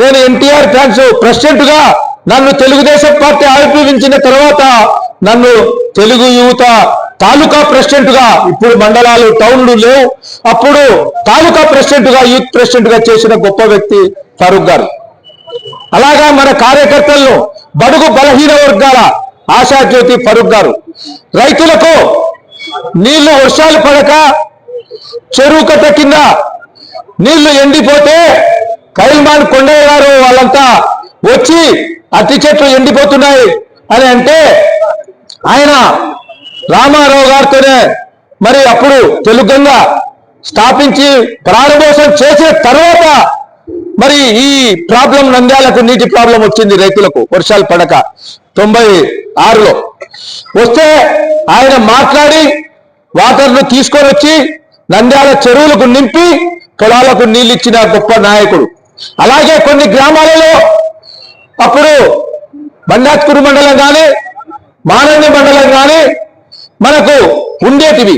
నేను ఎన్టీఆర్ ఫ్యాన్స్ ప్రెసిడెంట్గా నన్ను తెలుగుదేశం పార్టీ ఆవిర్భవించిన తర్వాత నన్ను తెలుగు యువత తాలూకా ప్రెసిడెంట్గా ఇప్పుడు మండలాలు టౌన్లు లేవు. అప్పుడు తాలూకా ప్రెసిడెంట్గా యూత్ ప్రెసిడెంట్గా చేసిన గొప్ప వ్యక్తి ఫరూక్ గారు. అలాగా మన కార్యకర్తలను బడుగు బలహీన వర్గాల ఆశాజ్యోతి ఫరూక్ గారు. రైతులకు నీళ్ళు వర్షాలు పడక చెరువు కట్ట కింద నీళ్ళు ఎండిపోతే కైల్మాన్ కొండయ్య గారు వాళ్ళంతా వచ్చి అట్టి చెట్లు ఎండిపోతున్నాయి అని అంటే ఆయన రామారావు గారితోనే మరి అప్పుడు తెలుగంగా స్థాపించి ప్రారంభోత్సవం చేసిన తర్వాత మరి ఈ ప్రాబ్లం నంద్యాలకు నీటి ప్రాబ్లం వచ్చింది రైతులకు వర్షాలు పడక తొంభై ఆరులో. వస్తే ఆయన మాట్లాడి వాటర్ను తీసుకొని వచ్చి నంద్యాల చెరువులకు నింపి పొలాలకు నీళ్ళు ఇచ్చిన గొప్ప నాయకుడు. అలాగే కొన్ని గ్రామాలలో అప్పుడు బండాత్కూరు మండలం కానీ మానంది మండలం కానీ మనకు ఉండేటివి.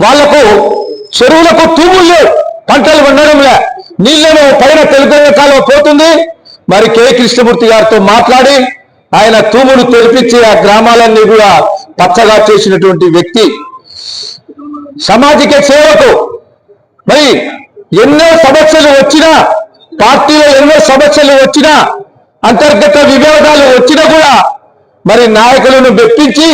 వాళ్ళకు చెరువులకు తూములు పంటలు ఉండడంలే నీళ్ళను పైన తెలుగు కాలువ పోతుంది. మరి కె. కృష్ణమూర్తి గారితో మాట్లాడి ఆయన తూములు తెరిపించి ఆ గ్రామాలన్నీ కూడా పచ్చగా చేసినటువంటి వ్యక్తి. సామాజిక సేవకు మరి ఎన్నో సమస్యలు వచ్చినా పార్టీలో ఎన్నో సమస్యలు వచ్చినా అంతర్గత విభేదాలు వచ్చినా కూడా మరి నాయకులను మెప్పించి